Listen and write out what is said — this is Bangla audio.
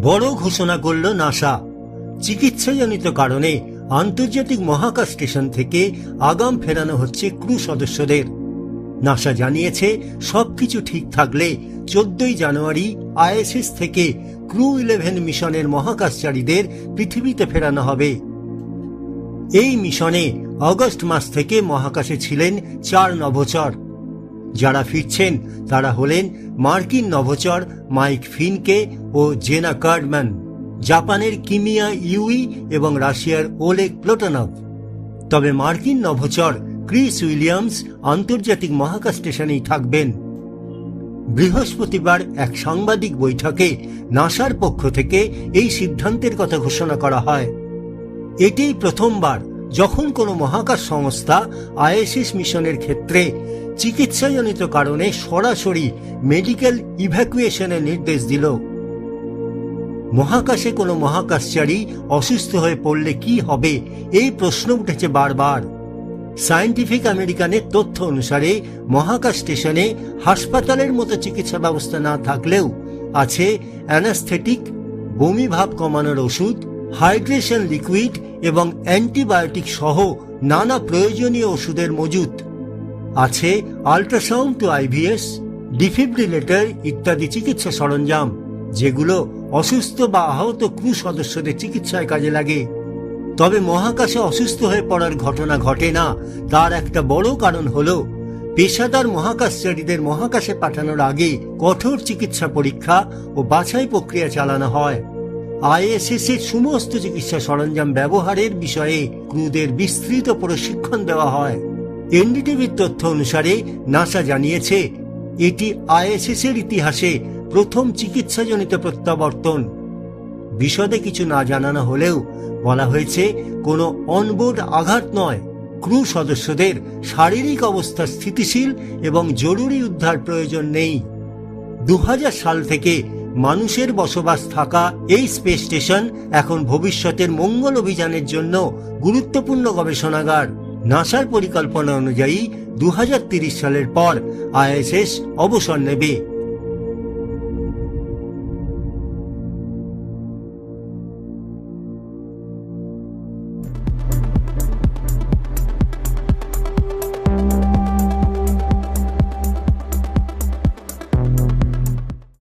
বড় ঘোষণা করল নাসা। চিকিৎসাজনিত কারণে আন্তর্জাতিক মহাকাশ স্টেশন থেকে আগাম ফেরানো হচ্ছে ক্রু সদস্যদের। নাসা জানিয়েছে, সবকিছু ঠিক থাকলে চোদ্দই জানুয়ারি আইএসএস থেকে ক্রু ইলেভেন মিশনের মহাকাশচারীদের পৃথিবীতে ফেরানো হবে। এই মিশনে অগস্ট মাস থেকে মহাকাশে ছিলেন চার নভোচর। যারা ফিরছেন, তারা হলেন মার্কিন নভোচর মাইক ফিনকে ও জেনা কার্ডম্যান, জাপানের কিমিয়া ইউই এবং রাশিয়ার ওলেক প্লোটানভ। তবে মার্কিন নভোচর ক্রিস উইলিয়ামস আন্তর্জাতিক মহাকাশ স্টেশনেই থাকবেন। বৃহস্পতিবার এক সাংবাদিক বৈঠকে নাসার পক্ষ থেকে এই সিদ্ধান্তের কথা ঘোষণা করা হয়। এটিই প্রথমবার যখন কোনো মহাকাশ সংস্থা আইএসএস মিশনের ক্ষেত্রে চিকিৎসাজনিত কারণে সরাসরি মেডিকেল ইভ্যাকুয়েশনের নির্দেশ দিল, মহাকাশে কোনো মহাকাশচারী অসুস্থ হয়ে পড়লে কি হবে এই প্রশ্ন উঠেছে বারবার। সায়েন্টিফিক আমেরিকানের তথ্য অনুসারে মহাকাশ স্টেশনে হাসপাতালের মতো চিকিৎসা ব্যবস্থা না থাকলেও আছে অ্যানাস্থেটিক, বমি ভাব কমানোর ওষুধ, হাইড্রেশন লিকুইড এবং অ্যান্টিবায়োটিক সহ নানা প্রয়োজনীয় ওষুধের মজুত। আছে আল্ট্রাসাউন্ড টু আইভিএস ডিফিব্রিলেটর ইত্যাদি চিকিৎসা সরঞ্জাম, যেগুলো অসুস্থ বা আহত ক্রু সদস্যদের চিকিৎসায় কাজে লাগে। তবে মহাকাশে অসুস্থ হয়ে পড়ার ঘটনা ঘটে না, তার একটা বড় কারণ হল, পেশাদার মহাকাশচারীদের মহাকাশে পাঠানোর আগে কঠোর চিকিৎসা পরীক্ষা ও বাছাই প্রক্রিয়া চালানো হয়। আইএসএস এর সমস্ত চিকিৎসা সরঞ্জাম ব্যবহারের বিষয়ে ক্রুদের বিস্তৃত প্রশিক্ষণ দেওয়া হয়। এনডিটিভির তথ্য অনুসারে নাসা জানিয়েছে, এটি আইএসএস এর ইতিহাসে প্রথম চিকিৎসাজনিত প্রত্যাবর্তন। বিশদে কিছু না জানানো হলেও বলা হয়েছে, কোনো অনবোর্ড আঘাত নয়। ক্রু সদস্যদের শারীরিক অবস্থা স্থিতিশীল এবং জরুরি উদ্ধার প্রয়োজন নেই। দু হাজার সাল থেকে মানুষের বসবাস থাকা এই স্পেস স্টেশন এখন ভবিষ্যতের মঙ্গল অভিযানের জন্য গুরুত্বপূর্ণ গবেষণাগার। নাসার পরিকল্পনা অনুযায়ী দু সালের পর আইএসএস অবসর নেবে।